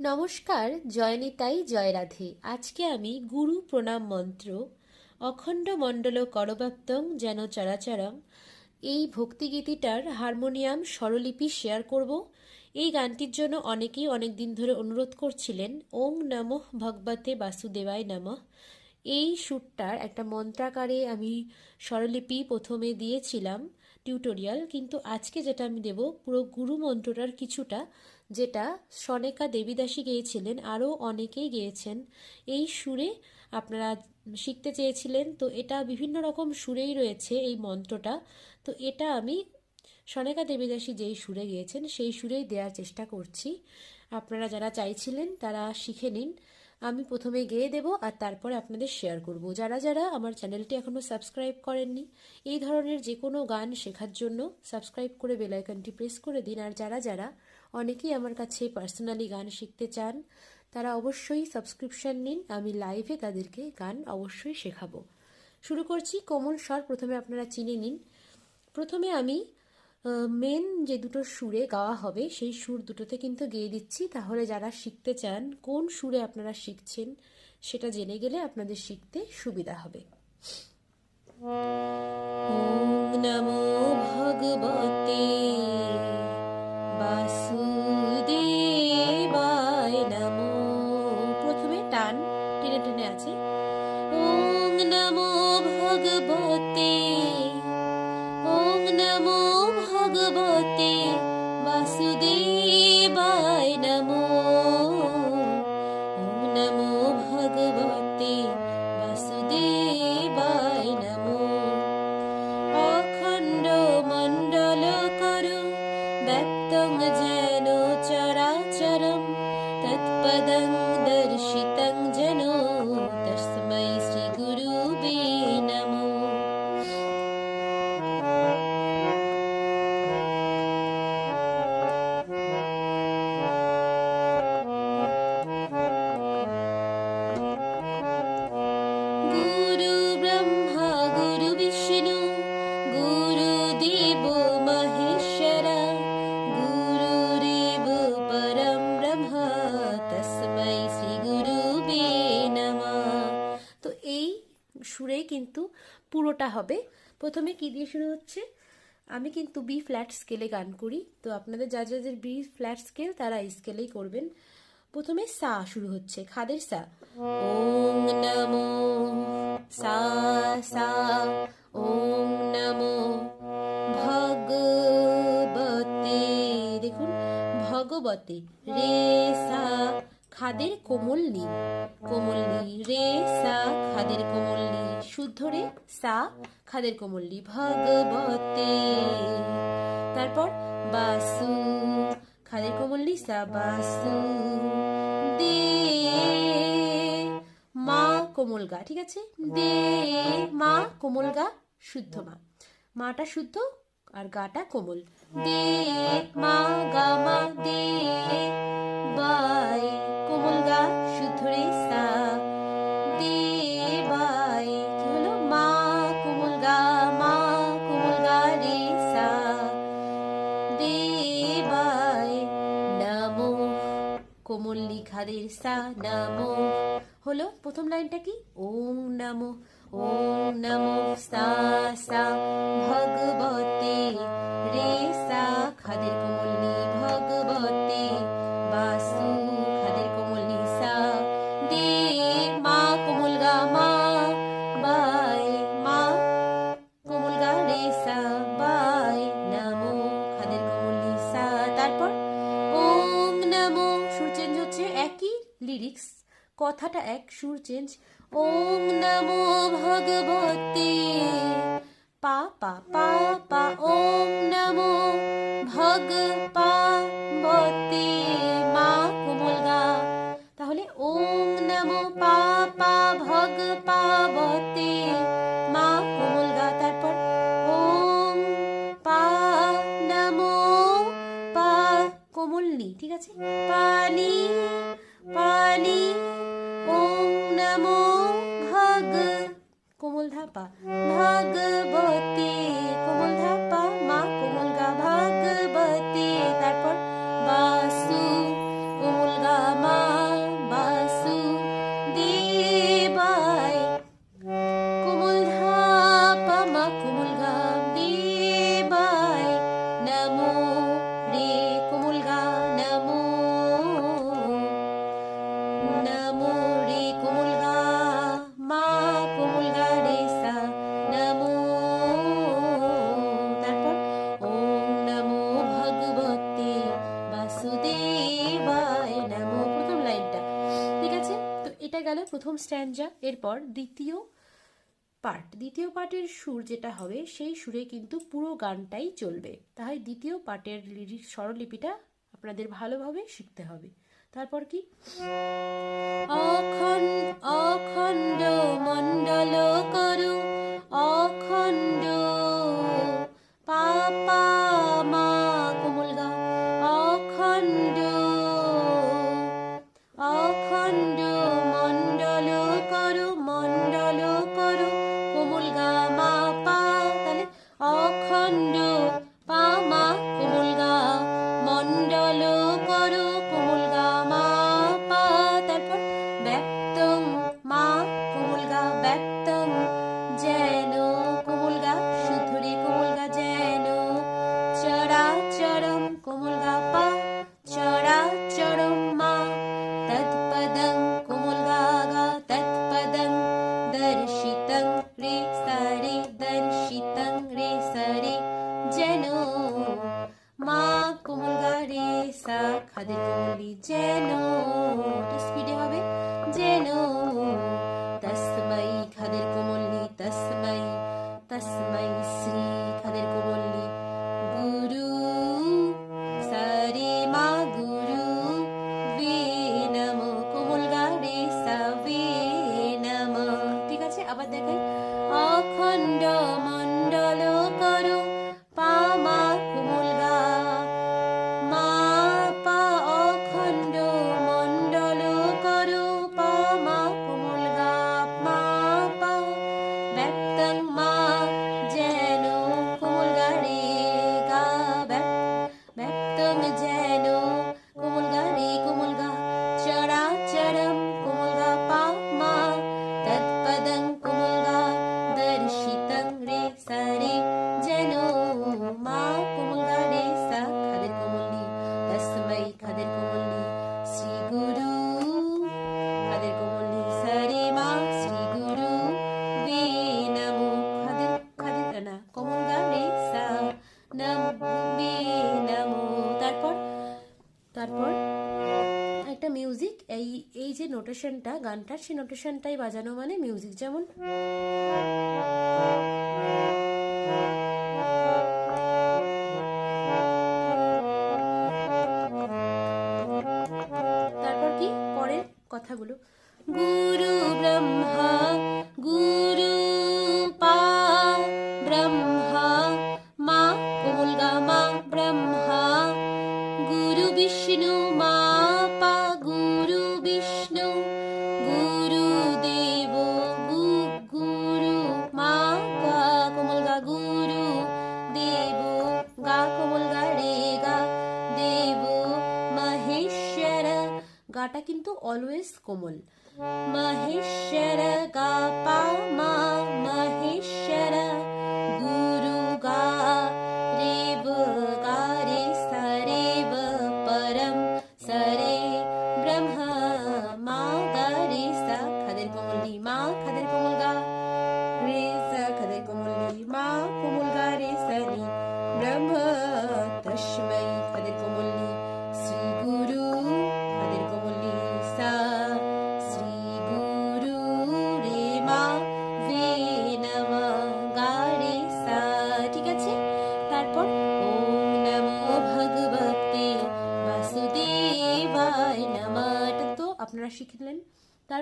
নমস্কার, জয়নিতাই, জয়রাধে। আজকে আমি গুরু প্রণাম মন্ত্র, অখণ্ড মণ্ডল করবাপ্তং যেন চরাচরম এই ভক্তিগীতিটার হারমোনিয়াম স্বরলিপি শেয়ার করব। এই গানটির জন্য অনেকেই অনেক দিন ধরে অনুরোধ করছিলেন ওং নমঃ ভগবতে বাসুদেবায় নমঃ। এই সুরটার একটা মন্ত্রাকারে আমি স্বরলিপি প্রথমে দিয়েছিলাম টিউটোরিয়াল, কিন্তু আজকে যেটা আমি দেব, পুরো গুরু মন্ত্রটার কিছুটা যেটা সনেকা দেবীদাসী গেয়েছিলেন, আরও অনেকেই গেয়েছেন। এই সুরে আপনারা শিখতে চেয়েছিলেন, তো এটা বিভিন্ন রকম সুরেই রয়েছে এই মন্ত্রটা। তো এটা আমি সনেকা দেবীদাসী যেই সুরে গিয়েছেন, সেই সুরেই দেওয়ার চেষ্টা করছি। আপনারা যারা চাইছিলেন, তারা শিখে নিন। আমি প্রথমে গেয়ে দেব আর তারপরে আপনাদের শেয়ার করব। যারা যারা আমার চ্যানেলটি এখনও সাবস্ক্রাইব করেননি, এই ধরনের যে কোনো গান শেখার জন্য সাবস্ক্রাইব করে বেলাইকনটি প্রেস করে দিন। আর যারা যারা অনেকেই আমার কাছে পার্সোনালি গান শিখতে চান, তারা অবশ্যই সাবস্ক্রিপশন নিন, আমি লাইভে তাদেরকে গান অবশ্যই শেখাবো। শুরু করছি কোমল স্বর, প্রথমে আপনারা চিনে নিন। প্রথমে আমি মেন যে দুটো সুরে গাওয়া হবে, সেই সুর দুটোতে কিন্তু গেয়ে দিচ্ছি। তাহলে যারা শিখতে চান, কোন সুরে আপনারা শিখছেন, সেটা জেনে গেলে আপনাদের শিখতে সুবিধা হবে। নমো ভগবতে বাসুদেবায় নমো। প্রথমে টান টেনে টেনে আছে। ওং পুরোটা হবে। প্রথমে কি দিয়ে শুরু হচ্ছে? আমি কিন্তু বি ফ্ল্যাট স্কেলে গান করি। তো আপনাদের যা যাদের বি ফ্ল্যাট স্কেল তারা এই স্কেলেই করবেন। প্রথমে সা শুরু হচ্ছে, খাদের সা। ওং নমো সা সা। ওং নমো ভগবতে। দেখুন, ভগবতে। রে সা। খাদের কোমল নি কোমল নি রে সা, খাদের কোমল শুদ্ধ রে সা, খাদের কোমল নি ভগবতে। তারপর বাসু, খাদের কোমল সা বাসু। দে মা কোমল গা, ঠিক আছে? দে মা কোমল গা শুদ্ধ মা। মাটা শুদ্ধ আর গাটা কোমল। দে মা গা মা দে বাই, কোমল গা শুদ্ধ সা। দে বাই হলো? মা, কোমল গা, মা, কোমল গা রে সা। দে বাই, নমো। কোমল লিখাদের সা, নমো। হলো প্রথম লাইনটা কি? ওং নমো। ওং নমো সা সা ভগবতে রে সা খাদের কথাটা এক সুর চেঞ্জ। ওম নমো ভগবতে। পা পা পা পা, ওম নমো ভগ পা মা, কোমল গা। তাহলে ওম নমো পা পা ভগ পা বতে কোমল ধাপা প্রথম স্ট্যান্ডা এরপর দ্বিতীয় পার্ট। দ্বিতীয় পার্টের সুর যেটা হবে, সেই সুরে কিন্তু পুরো গানটাই চলবে। তাই দ্বিতীয় পার্টের লিরিক স্বরলিপিটা আপনাদের ভালোভাবে শিখতে হবে। তারপর কি? অখণ্ড অখণ্ড মণ্ডল করু, অখণ্ড নোটেশনটা গানটার সেই নোটেশনটাই বাজানো মানে মিউজিক যেমন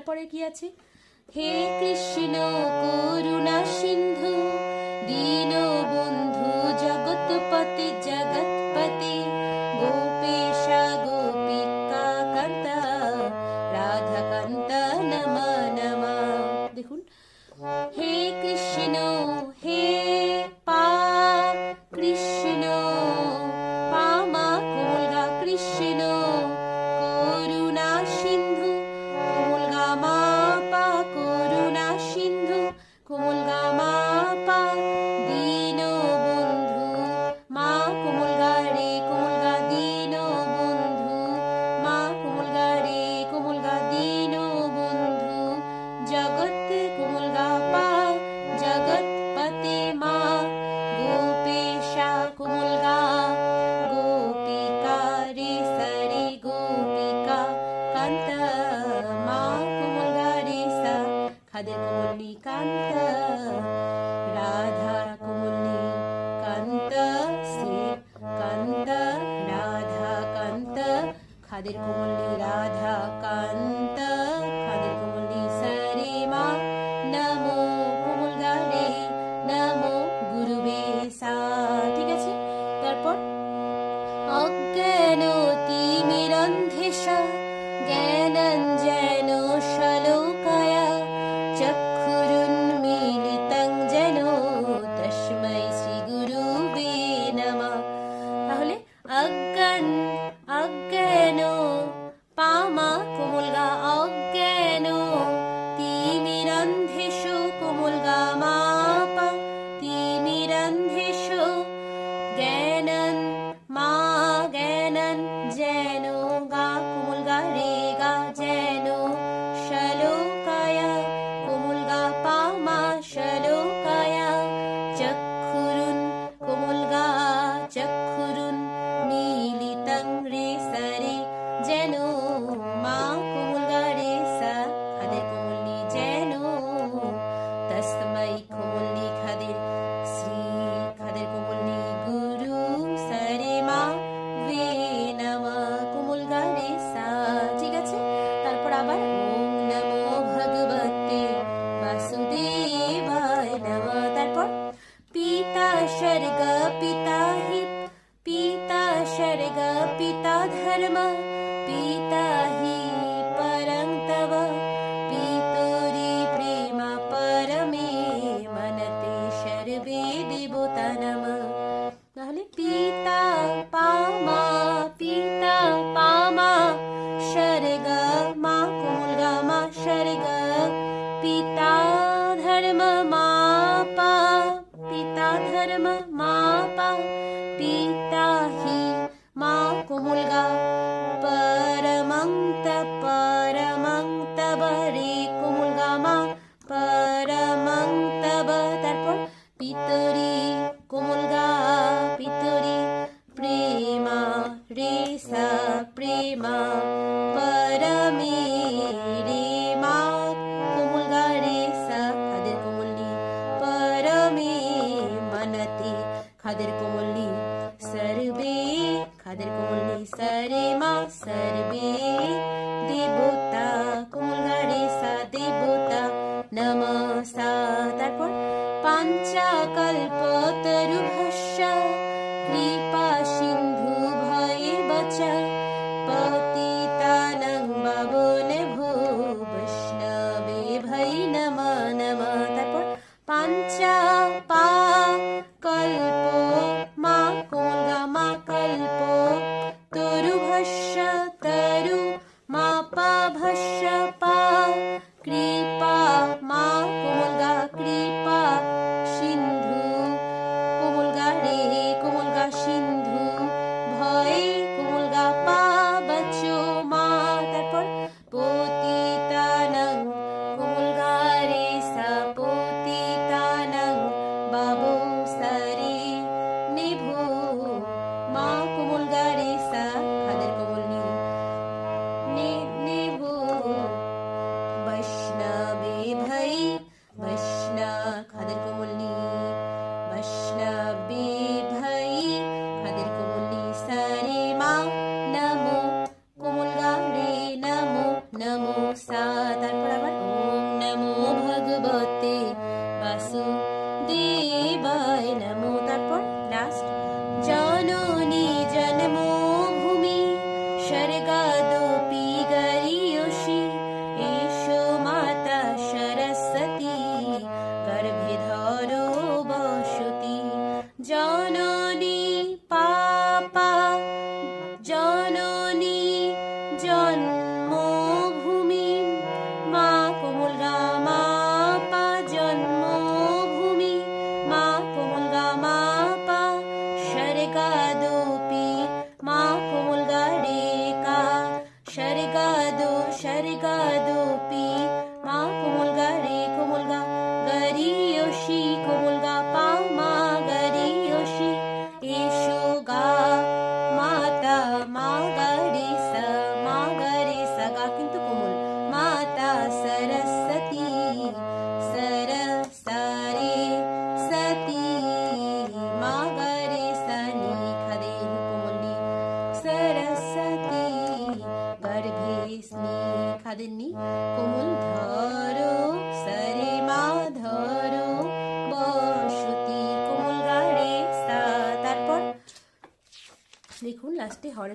তারপরে কি আছে? হে হ্যাঁ। কৃষ্ণ করুণা সিন্ধু দিন খাদের কোমলনি রাধা কান্ত খাদের কোমলনি ফুল গাছ Father, con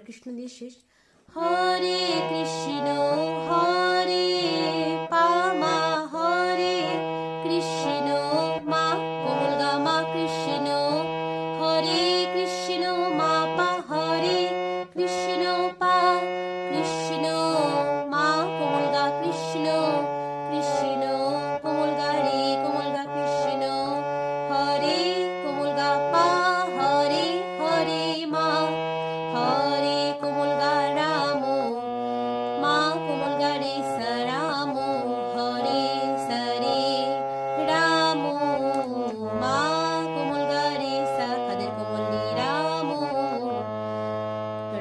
লাস্টে হরে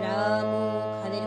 রাম খাদের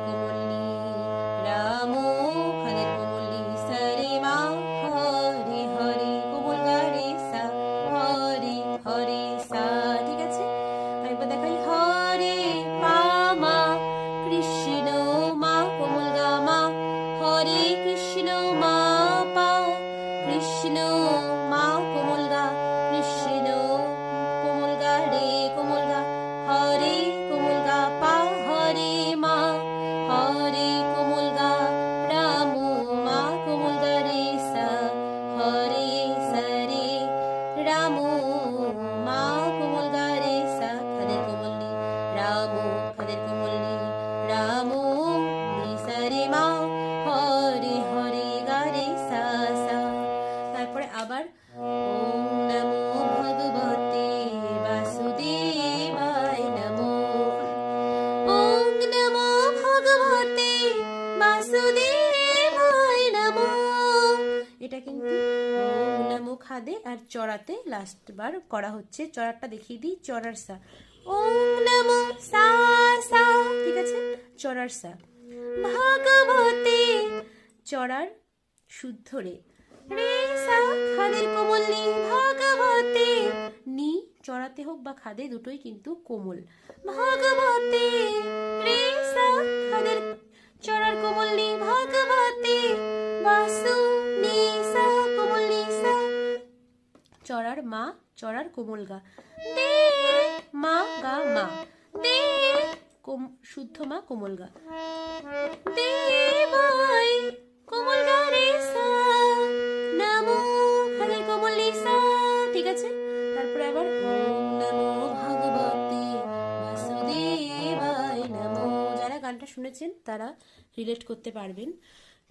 চড়াতে লাস্ট বার করা হচ্ছে। চড়ারটা দেখিয়ে দিই। চড়ার সা। ওম নমো সা সা। ঠিক আছে? চড়ার সা। ভগবতে চড়ার শুদ্ধ রে। রে সা, খাদের কোমল নি। ভগবতে নি। চড়াতে হোক বা খাদে দুটোই কিন্তু কোমল। ভগবতে রে সা, খাদের চড়ার কোমল নি। বাসু চড়ার মা, চড়ার কোমল গা। দে মা, গা, মা। দে শুদ্ধ মা, কোমল গা। দেবাই কোমল গা রে নমো কোমল সা। ঠিক আছে? তারপরে আবার যারা গানটা শুনেছেন, তারা রিলেট করতে পারবেন।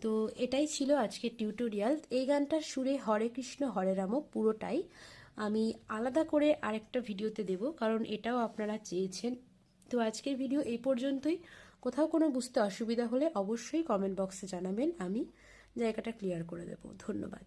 তো এটাই ছিল আজকে টিউটোরিয়াল এই গানটার সুরে হরে কৃষ্ণ, হরে রাম পুরোটাই আমি আলাদা করে আরেকটা ভিডিওতে দেব, কারণ এটাও আপনারা চেয়েছেন। তো আজকের ভিডিও এই পর্যন্তই। কোথাও কোনো বুঝতে অসুবিধা হলে অবশ্যই কমেন্ট বক্সে জানাবেন, আমি জায়গাটা ক্লিয়ার করে দেব। ধন্যবাদ।